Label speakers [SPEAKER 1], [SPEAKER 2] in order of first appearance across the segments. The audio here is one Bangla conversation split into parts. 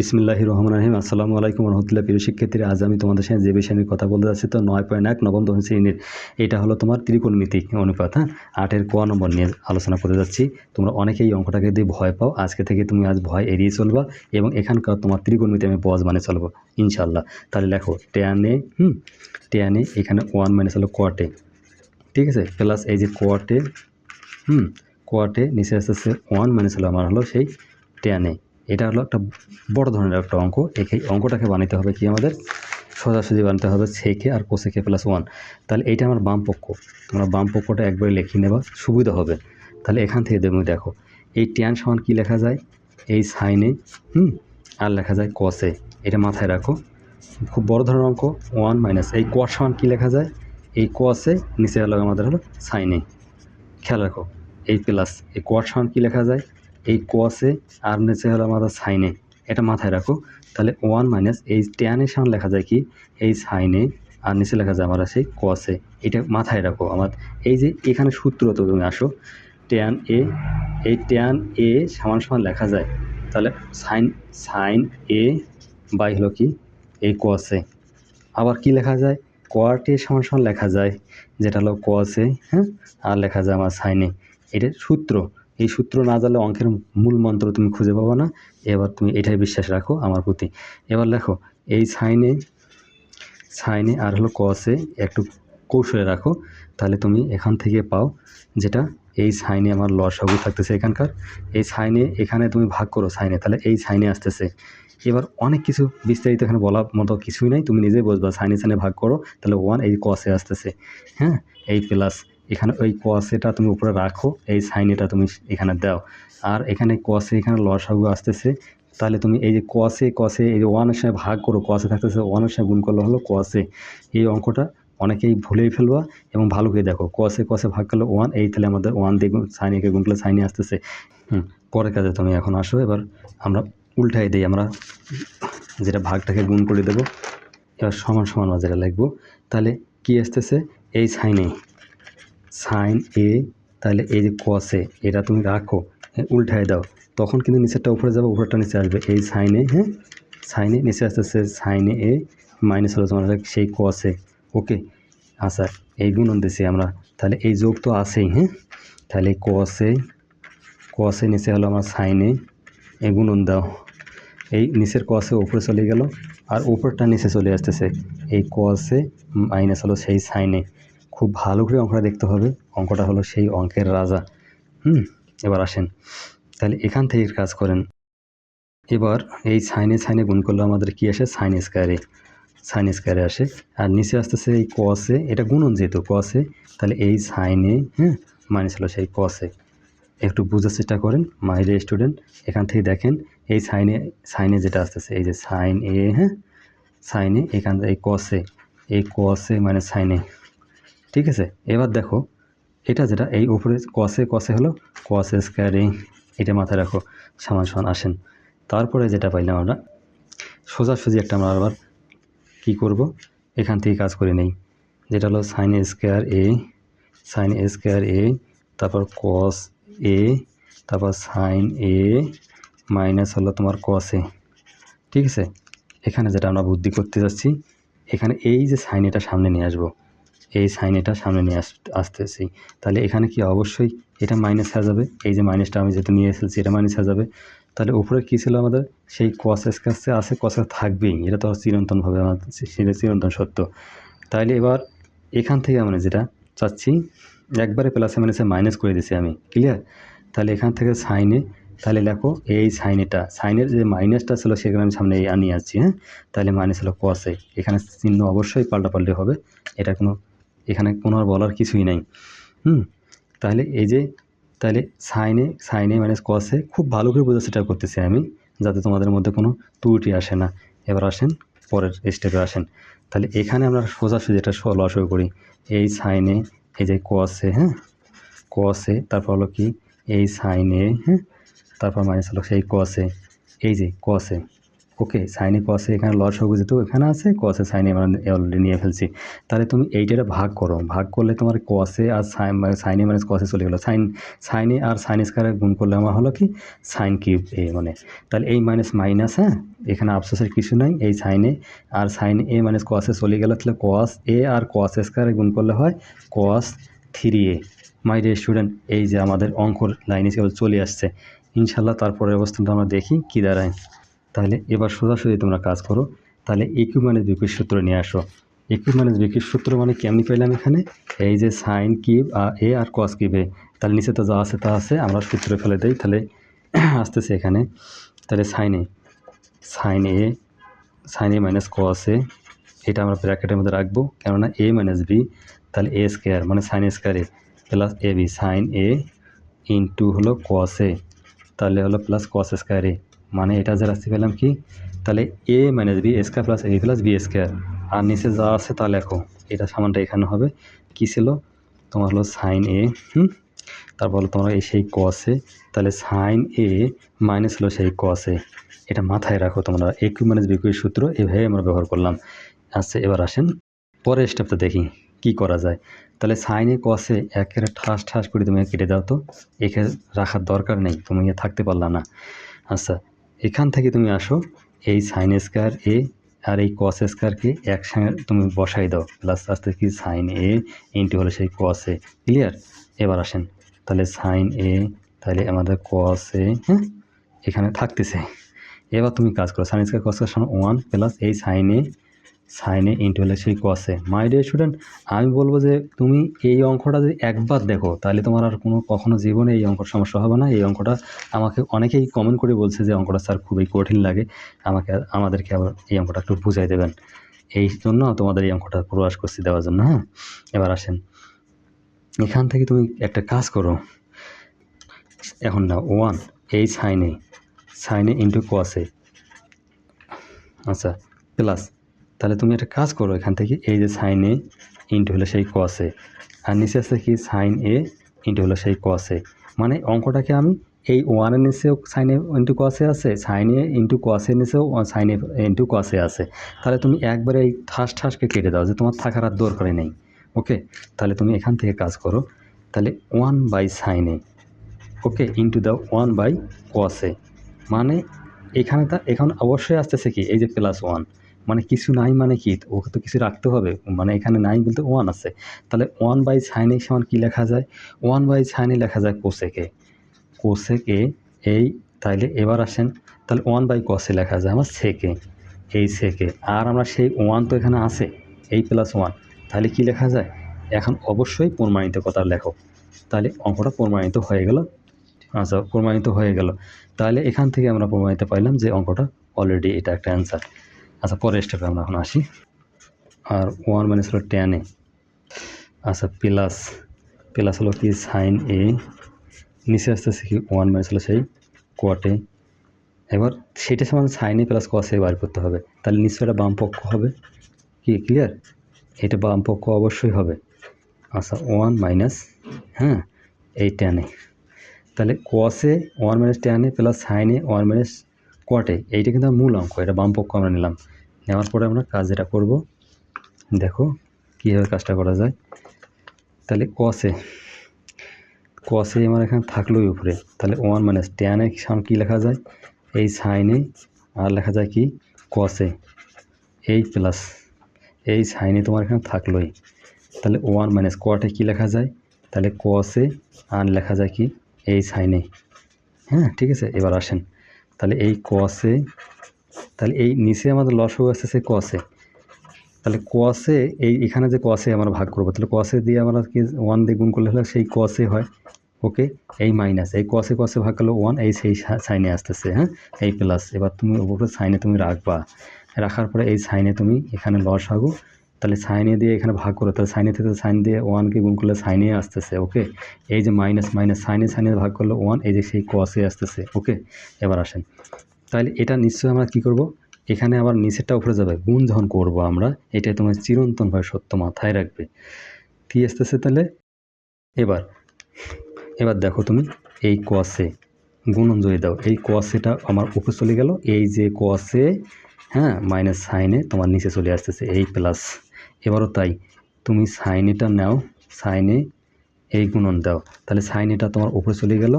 [SPEAKER 1] বিসমিল্লাহ রহমান রহিম। আসসালামু আলাইকুম রহমতুল্লাহ প্রিয় শিক্ষার্থীরা, আজ আমি তোমাদের সাথে যে বিষয় কথা বলতে যাচ্ছি, তো নয় পয়েন্ট এক নবম দশম শ্রেণির। এটা হলো তোমার ত্রিকোণমিতি অনুপাত হ্যাঁ? আটের ক নম্বর নিয়ে আলোচনা করতে যাচ্ছি। তোমরা অনেকেই অঙ্কটাকে দিয়ে ভয় পাও। আজকে থেকে তুমি আজ ভয় এড়িয়ে চলবা এবং এখানকার তোমার ত্রিকোণমিতি আমি বজ মানে চলবো ইনশাল্লাহ তাহলে লেখো টেয়ানে হুম? টেয়ানে এখানে ওয়ান মাইনাস হলো কোয়াটে ঠিক আছে? প্লাস এই যে কোয়াটে হুম? কোয়াটে নিচে আসতেছে ওয়ান মাইনাস হলো, আমার হলো সেই টেয়ানে এটা হলো একটা বড় ধরনের একটা অঙ্ক। এই অঙ্কটাকে বানাতে হবে কি আমাদের? সোজাসুজি বানাতে হবে সেকে আর কোসেকে প্লাস ওয়ান তাহলে এইটা আমার বাম পক্ষ। তোমরা বাম পক্ষটা একবারে লিখে নেবা, সুবিধা হবে। তাহলে এখান থেকে তুমি দেখো। এই ট্যান সমান কী লেখা যায়? এই সাইনে হুম? আর লেখা যায় কসে এটা মাথায় রাখো। খুব বড় ধরনের অঙ্ক ওয়ান মাইনাস এই কোয়ার সমান কী লেখা যায়? এই কোয়াসে নিচে হলো আমাদের হলো সাইনে খেয়াল রাখো। এই প্লাস এই কোয়ার সমান কী লেখা যায়? এই কোয়াসে আর নিচে হলো আমাদের সাইনে এটা মাথায় রাখো। তাহলে ওয়ান মাইনাস এই ট্যানের সামনে লেখা যায় কি? এই সাইনে আর নিচে লেখা যায় আমার সেই কোয়াসে এটা মাথায় রাখো আমার। এই যে এখানে সূত্র তো তুমি আসো। ট্যান এ এই ট্যান এ সমান সমান লেখা যায়। তাহলে সাইন সাইন এ বাই হলো কি? এই কোয়াসে আবার কি লেখা যায়? কোয়ার্টে সমান সমান লেখা যায়। যেটা হলো কোয়াসে হ্যাঁ? আর লেখা যায় আমার সাইনে এটা সূত্র। এই সূত্র না জানলে অঙ্কের মূল মন্ত্র তুমি খুঁজে পাবো না। এবার তুমি এটাই বিশ্বাস রাখো আমার প্রতি। এবার লেখো, এই সাইনে সাইনে আর হলো কসে একটু কৌশলে রাখো, তাহলে তুমি এখান থেকে পাও যেটা এই সাইনে আমার লস হবু থাকতেছে এখানকার। এই সাইনে এখানে তুমি ভাগ করো সাইনে, তাহলে এই সাইনে আসতেছে। এবার অনেক কিছু বিস্তারিত এখানে বলার মতো কিছুই নাই, তুমি নিজেই বুঝবা সাইনে সাইনে ভাগ করো, তাহলে ওয়ান এই কসে আসতেছে। হ্যাঁ? এই প্লাস এখানে ওই কসেটা তুমি উপরে রাখো, এই সাইনেটা তুমি এখানে দাও। আর এখানে কসে এখানে লসাগু আসতেছে, তাহলে তুমি এই যে কসে কসে এই যে ওয়ানের সঙ্গে ভাগ করো কসে থাকতেছে ওয়ানের সঙ্গে গুণ করলে হলো কসে এই অঙ্কটা অনেকেই ভুলেই ফেলবা এবং ভালো করে দেখো কসে কসে ভাগ করলে ওয়ান, এই তাহলে আমাদের ওয়ান দিয়ে সাইনিকে গুণ করলে সাইনে আসতেছে। হুম, পরের কাজে তুমি এখন আসো, এবার আমরা উল্টাই দিই, আমরা যেটা ভাগটাকে গুণ করে দেবো, এবার সমান সমান যেটা লিখব, তাহলে কি আসতেছে? এই সাইনে সাইন এ তাহলে এই যে কসে এটা তুমি রাখো হ্যাঁ, উল্টায় দাও। তখন কিন্তু নিচেরটা উপরে যাবে উপরেরটা নিচে আসবে। এই সাইনে হ্যাঁ সাইনে নিচে আসতেছে সাইনে এ মাইনাস হলো তোমার সেই কসে ওকে আচ্ছা এই গুণন দিছি আমরা। তাহলে এই যোগ তো আছেই হ্যাঁ তাহলে কসে কসে নিচে হলো আমার সাইনে এ গুণন দাও। এই নিচের কসে উপরে চলে গেল আর উপরটা নিচে চলে আসতেছে। এই কসে মাইনাস হলো সেই সাইনে খুব ভালো করে অঙ্কটা দেখতে হবে। অঙ্কটা হলো সেই অঙ্কের রাজা। হুম, এবার আসেন। তাহলে এখান থেকে কাজ করেন। এবার এই সাইনে সাইনে গুণ করলে আমাদের কি আসে? সাইন স্কোয়ারে সাইন স্কোয়ারে আসে। আর নিচে আসতেছে এই কসে এটা গুণন যেহেতু কসে তাহলে এই সাইনে হ্যাঁ মাইনাস হলো সেই কসে একটু বোঝার চেষ্টা করেন মাইরে স্টুডেন্ট এখান থেকে দেখেন, এই সাইনে সাইনে যেটা আসতেছে, এই যে সাইন এ হ্যাঁ সাইনে এখান থেকে এই কসে এই কসে মানে সাইনে ঠিক আছে? এবার দেখো, এটা যেটা, এই উপরে কসে কসে হলো কসে স্কোয়ারে এটা মাথায় রাখো, সমান সমান আসেন। তারপরে যেটা পাইলাম আমরা, সোজাসুজি একটা আমরা আবার কী করব? এখান থেকে কাজ করে নেই। যেটা হলো sine square A sine square A তারপর কস এ তারপর সাইন এ মাইনাস হলো তোমার কস এ ঠিক আছে? এখানে যেটা আমরা বুদ্ধি করতে যাচ্ছি, এখানে এই যে সাইন এটা সামনে নিয়ে আসব। এই সাইন এটা সামনে নিয়ে আস, আসতেছি। তাহলে এখানে কি অবশ্যই এটা মাইনাস হয়ে যাবে? এই যে মাইনাসটা আমি যেটা নিয়ে এসেছি এটা মাইনাস হয়ে যাবে। তাহলে উপরে কী ছিল আমাদের? সেই কসেস কাছে আছে কসে থাকবেই। এটা তো চিরন্তনভাবে আমাদের চিরন্তন সত্য। তাহলে এবার এখান থেকে আমরা যেটা চাচ্ছি, একবারে প্লাসে মাইনাসে মাইনাস করে দিছি আমি। ক্লিয়ার তাহলে এখান থেকে সাইনে তাহলে লেখো এই সাইনেটা সাইনের যে মাইনাসটা ছিল সেখানে আমি সামনে আনিয়ে আসছি হ্যাঁ? তাহলে মাইনাস হলো কসে এখানে চিহ্ন অবশ্যই পাল্টাপাল্টি হবে। এটা কোনো এখানে কোনো আর বলার কিছুই নাই। হুম? তাহলে এই যে, তাহলে সাইনে সাইনে মাইনাস কসে খুব ভালো করে বোঝার চেষ্টা করতেছি আমি, যাতে তোমাদের মধ্যে কোনো ত্রুটি আসে না। এবার আসেন, পরের স্টেপে আসেন। তাহলে এখানে আমরা সোজাসুজি এটা লসও করি। এই সাইনে এই যে কসে হ্যাঁ? কসে তারপর হলো কি? এই সাইনে হ্যাঁ? তারপর মাইনাস হলো সেই কসে এই যে কসে ওকে সাইনে কসে এখানে লস হবে যেহেতু এখানে আছে কসে সাইনে আমরা অলরেডি নিয়ে ফেলছি। তাহলে তুমি এইটারে ভাগ করো। ভাগ করলে তোমার কসে আর সাইন সাইনে মানে কসে চলে গেলো। সাইন সাইনে আর সাইন স্কোয়ারে গুণ করলে আমার হলো কি? সাইন কিউব এ মানে। তাহলে এই মাইনাস মাইনাস হ্যাঁ? এখানে আফসোসের কিছু নাই। এই সাইনে আর সাইন এ মাইনাস কসে চলে গেলো, তাহলে কস এ আর কস স্কোয়ারে গুণ করলে হয় cos three A my dear student এই যে আমাদের অঙ্কর লাইনে চলে আসছে। ইনশাল্লাহ তারপরের অবস্থানটা আমরা দেখি কী দাঁড়ায়। তাহলে এবার সোজাসুজি তোমরা কাজ করো। তাহলে ইকিউ মানে বিকির সূত্র নিয়ে আসো। ইকিউ মানে বিকির সূত্র মানে কেমনি পেলাম এখানে? এই যে সাইন কিউব এ আর কস কিউব এ। তাহলে নিচে তো যা আছে তা আছে, আমরা সূত্র ফেলে দিই। তাহলে আসতেছে এখানে। তাহলে সাইনে sine A sine A minus cos A এটা আমরা ব্র্যাকেটের মধ্যে রাখব। কেননা এ মাইনাস বি তাহলে এ স্কোয়ার মানে sine square A. Plus A B sine A into হলো কস এ তাহলে হলো প্লাস কস স্কোয়ার এ। মানে এটা যে রাশি পেলাম কি? তাহলে A minus B square plus A plus B square আর নিচে যা আছে তা লেখো। এটা সামানটা এখানে হবে। কি ছিল? তোমার হলো সাইন এ হুম? তারপর হলো তোমার এই সেই কসে তাহলে সাইন এ মাইনাস হলো সেই কসে এটা মাথায় রাখো তোমরা। একু মাইনাস বিকুর সূত্র এভাবে আমরা ব্যবহার করলাম। আচ্ছা এবার আসেন পরের স্টেপটা দেখি, কি করা যায়। তাহলে সাইনে কসে একেবারে ঠাস ঠাস করে তুমি কেটে দাও তো। একে রাখার দরকার নেই, তুমি এ থাকতে পারলা না। আচ্ছা এখান থেকে তুমি আসো, এই সাইন স্কোয়ার এ আর এই কস স্কোয়ারকে একসঙ্গে তুমি বসাই দাও। প্লাস আসতে কি সাইন এ ইন্টু হলো সেই কস এ ক্লিয়ার এবার আসেন, তাহলে সাইন এ তাহলে আমাদের কস এ হ্যাঁ? এখানে থাকতেছে। এবার তুমি কাজ করো sine square cos square one plus এই সাইনে সাইনে ইন্টু হলে সেই কসে মাই ডিয়ার স্টুডেন্ট আমি বলব যে তুমি এই অঙ্কটা যদি একবার দেখো, তাহলে তোমার আর কোনো কখনো জীবনে এই অঙ্কর সমস্যা হবে না। এই অঙ্কটা আমাকে অনেকেই কমেন্ট করে বলছে যে অঙ্কটা স্যার খুবই কঠিন লাগে। আমাকে আমাদেরকে আবার এই অঙ্কটা একটু বুঝাই দেবেন। এই জন্য তোমাদের এই অঙ্কটা প্রয়াস করছি দেওয়ার জন্য হ্যাঁ? এবার আসেন। এখান থেকে তুমি একটা কাজ করো। এখন না ওয়ান এই সাইনে সাইনে ইন্টু কসে আচ্ছা প্লাস তাহলে তুমি একটা কাজ করো এখান থেকে, এই যে সাইন এ ইন্টু হলো সেই কসে আর নিচে আছে কি সাইন এ ইন্টু হলো সেই কসে মানে অঙ্কটাকে আমি এই ওয়ানের নিচেও সাইন এ ইন্টু কসে আছে সাইন এ ইন্টু কসের নিচেও সাইন এ ইন্টু কসে আছে, তাহলে তুমি একবারে এই ঠাস ঠাসকে কেটে দাও যে তোমার থাকার আর দরকারই নেই ওকে তাহলে তুমি এখান থেকে কাজ করো, তাহলে one by sine A okay into দাও ওয়ান বাই কসে মানে এখানে তা, এখন অবশ্যই আসতেছে কি, এই যে প্লাস ওয়ান মানে কিছু নাই মানে কি? ওকে তো কিছু রাখতে হবে। মানে এখানে নাই বলতে ওয়ান আছে। তাহলে ওয়ান বাই সাইন সমান কী লেখা যায়? ওয়ান বাই সাইনে লেখা যায় কোসেকে কোসেকে এই তাইলে এবার আসেন। তাহলে ওয়ান বাই কসে লেখা যায় আমার সেকে এই সেকে আর আমরা সেই ওয়ান তো এখানে আছে। এই প্লাস ওয়ান তাহলে কি লেখা যায়? এখন অবশ্যই প্রমাণিত কথা লেখো। তাহলে অঙ্কটা প্রমাণিত হয়ে গেল। আচ্ছা প্রমাণিত হয়ে গেল। তাহলে এখান থেকে আমরা প্রমাণিত পাইলাম যে অঙ্কটা অলরেডি এটা একটা অ্যান্সার আচ্ছা পরের স্টেপে আমরা এখন আসি। আর ওয়ান মাইনাস হলো টেন এ আচ্ছা প্লাস প্লাস হলো কি? সাইন এ নিচে আসতেছে কি? ওয়ান মাইনাস হলো সেই কোয়াটে এবার সেটা সমান সাইন এ প্লাস কসে বার করতে হবে। তাহলে নিশ্চয় এটা বাম পক্ষ হবে। কি ক্লিয়ার এটা বাম পক্ষ অবশ্যই হবে। আচ্ছা ওয়ান মাইনাস হ্যাঁ এই টেনে তাহলে কসে one minus tan A plus সাইনে ওয়ান মাইনাস কোয়াটে এইটা কিন্তু মূল অঙ্ক। এটা বাম পক্ষ আমরা নিলাম। নেওয়ার পরে আমরা কাজ যেটা করব, দেখো কীভাবে কাজটা করা যায়। তাহলে কসে কসে আমার এখানে থাকলোই উপরে। তাহলে ওয়ান মাইনাস টেনে সামনে কী লেখা যায়? এই সাইনে আর লেখা যায় কি? কসে এই প্লাস এই সাইনে তোমার এখানে থাকলোই। তাহলে ওয়ান মাইনাস কোয়াটে কী লেখা যায়? তাহলে কসে আর লেখা যায় কি? এই সাইনে হ্যাঁ ঠিক আছে? এবার আসেন। তাহলে এই কসে তাহলে এই নিচে আমাদের লসও আসতেছে কসে তাহলে কসে এই এখানে যে কসে আমরা ভাগ করব, তাহলে কসে দিয়ে আমরা কি ওয়ান দিয়ে গুণ করলে হলে সেই কসে হয়। ওকে এই মাইনাস এই কসে কসে ভাগ করলে ওয়ান এই সেই সাইনে আসতেছে হ্যাঁ? এই প্লাস এবার তুমি উপরে সাইনে তুমি রাখবা। রাখার পরে এই সাইনে তুমি এখানে লস হাগো তাহলে সাইনে দিয়ে এখানে ভাগ করো, তাহলে সাইনে থেকে সাইন দিয়ে ওয়ানকে গুণ করলে সাইনে আসতেছে ওকে এই যে মাইনাস মাইনাস সাইনে সাইনে ভাগ করলে ওয়ান এই যে সেই কসে আসতেছে ওকে এবার আসেন। তাহলে এটা নিশ্চয়ই আমরা কি করব? এখানে আবার নিচেরটা উপরে যাবে। গুণ যখন করব আমরা, এটাই তোমার চিরন্তনভাবে সত্য মাথায় রাখবে। কী আসতেছে তাহলে? এবার এবার দেখো তুমি এই কসে গুণন যদি দাও। এই কোয়াসেটা আমার উপরে চলে গেল। এই যে কোয়াসে হ্যাঁ মাইনাস সাইনে তোমার নিচে চলে আসতেছে, এই প্লাস এবারও তাই। তুমি সাইনেটা নাও সাইনে এই গুণন দাও। তাহলে সাইন এটা তোমার উপরে চলে গেল।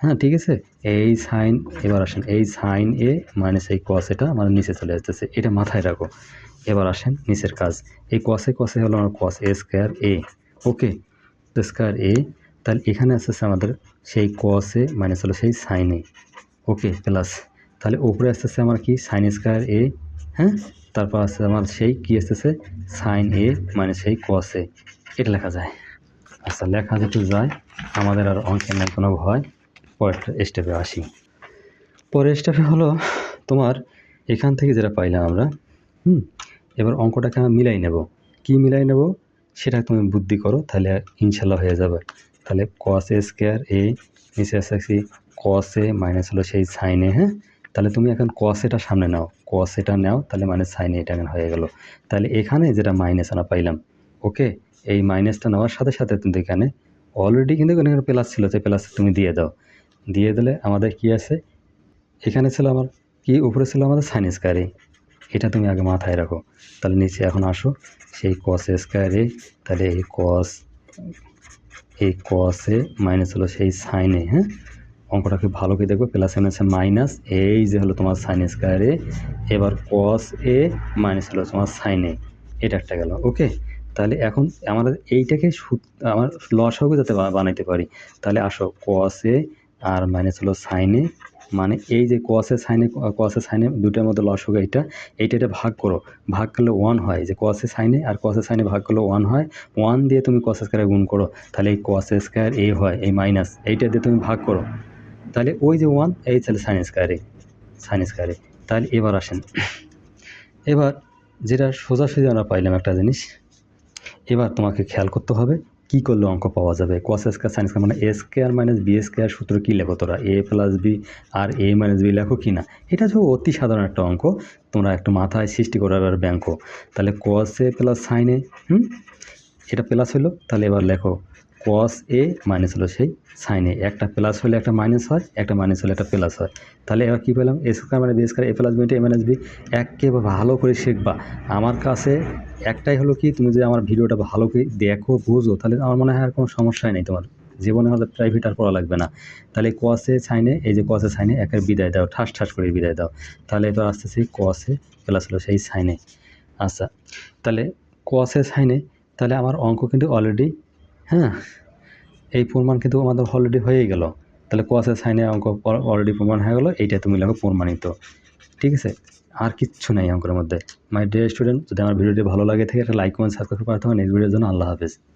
[SPEAKER 1] হ্যাঁ ঠিক আছে? এই সাইন, এবার আসেন। এই সাইন এ মাইনাস এই কস এটা আমার নিচে চলে আসতেছে। এটা মাথায় রাখো। এবার আসেন নিচের কাজ। এই কসে কসে হলো আমার কস এ স্কোয়ার এ ওকে স্কোয়ার এ তাহলে এখানে আসতেছে আমাদের সেই কসে মাইনাস হলো সেই সাইনে ওকে প্লাস তাহলে উপরে আসতেছে আমার কি? সাইন স্কোয়ার এ হ্যাঁ? তারপর আসছে আমার সেই কি আসতেছে? সাইন এ মানে সেই কসে এটা লেখা যায়। আচ্ছা লেখা যেতে যায়, আমাদের আর অঙ্কের কোনো ভয় পরের স্টেপে আসি। পরের স্টেপে হলো তোমার এখান থেকে যেটা পাইলাম আমরা, হুম, এবার অঙ্কটাকে আমরা মিলাই নেব। কি মিলাই নেব? সেটা তুমি বুদ্ধি করো, তাহলে ইনশাল্লাহ হয়ে যাবে। তাহলে কস এ স্কোয়ার এ নিচে আসছে কস এ মাইনাস হলো সেই সাইনে হ্যাঁ? তাহলে তুমি এখন কস এটা সামনে নাও। কস এটা নাও, তাহলে মানে সাইনে এটা এখন হয়ে গেল। তাহলে এখানে যেটা মাইনাস আমরা পাইলাম, ওকে? এই মাইনাসটা নেওয়ার সাথে সাথে কিন্তু এখানে অলরেডি কিন্তু এখানে প্লাস ছিল, সেই প্লাস তুমি দিয়ে দাও। দিয়ে দিলে আমাদের কি আছে? এখানে ছিল আমার কি? উপরে ছিল আমাদের সাইন স্কোয়ারে এটা তুমি আগে মাথায় রাখো। তাহলে নিচে এখন আসো। সেই কস স্কোয়ারে তাহলে এই কস এই কসে মাইনাস হলো সেই সাইনে হ্যাঁ? অঙ্কটাকে ভালো করে দেখবে। প্লাস এমন আছে মাইনাস এই যে হলো তোমার সাইন স্কোয়ারে এবার কস এ মাইনাস হলো তোমার সাইনে এটা একটা গেল ওকে তাহলে এখন আমাদের এইটাকে আমার লসাগু যাতে বা- বানাইতে পারি। তাহলে আসো কসে আর মাইনাস হলো সাইনে মানে এই যে কসে সাইনে কসে সাইনে দুটার মধ্যে লসাগু এইটা। এইটা এটা ভাগ করো। ভাগ করলে ওয়ান হয়। যে কসে সাইনে আর কসে সাইনে ভাগ করলে ওয়ান হয়। ওয়ান দিয়ে তুমি কস স্কোয়ারে গুণ করো। তাহলে এই কস স্কোয়ার এ হয়, এই মাইনাস এইটা দিয়ে তুমি ভাগ করো। তাহলে ওই যে ওয়ান এই তাহলে সাইন স্কোয়ারে সাইন স্কোয়ারে তাহলে এবার আসেন। এবার যেটা সোজাসুজি আমরা পাইলাম একটা জিনিস। এবার তোমাকে খেয়াল করতে হবে। কী করলে অঙ্ক পাওয়া যাবে? কস স্কোয়ার সাইন স্কোয়ার মানে A square minus B square সূত্র কী লেখো তোরা? এ প্লাস বি আর এ মাইনাস বি লেখো কি না? এটা যে অতি সাধারণ একটা অঙ্ক। তোমরা একটু মাথায় সৃষ্টি করার আর ব্যাঙ্ক তাহলে কস এ প্লাস সাইনে হুম? এটা প্লাস হলো তাহলে এবার লেখো কস এ মাইনাস হলো সেই সাইন একটা প্লাস হলে একটা মাইনাস হয়, একটা মাইনাস হলে একটা প্লাস হয়। তাহলে এবার কী পেলাম? এ স্কোয়ার মানে B square A plus B A minus B একেবারে ভালো করে শিখবা। আমার কাছে একটাই হলো কি, তুমি যদি আমার ভিডিওটা ভালো করে দেখো, বুঝো, তাহলে আমার মনে হয় আর কোনো সমস্যাই নেই তোমার। জীবনে আমাদের প্রাইভেট আর পড়া লাগবে না। তাহলে কসে সাইনে এই যে কসে সাইনে একের বিদায় দাও, ঠাস ঠাস করে বিদায় দাও। তাহলে এবার আসতেছি কসে প্লাস হলো সেই সাইনে আচ্ছা তাহলে কসে সাইনে তাহলে আমার অঙ্ক কিন্তু অলরেডি হ্যাঁ এই প্রমাণ কিন্তু আমাদের অলরেডি হয়ে গেল। তাহলে কোয়াসের সাইনে অঙ্ক অলরেডি প্রমাণ হয়ে গেলো, এইটা তুমি লাগো প্রমাণিত। ঠিক আছে? আর কিচ্ছু নেই অঙ্কের মধ্যে। মাই ডিয়ার স্টুডেন্ট যদি আমার ভিডিওটি ভালো লাগে থাকে একটা লাইক কমেন্ট সাবস্ক্রাইব করতে হবে। নেক্সট ভিডিওর জন্য আল্লাহ হাফেজ।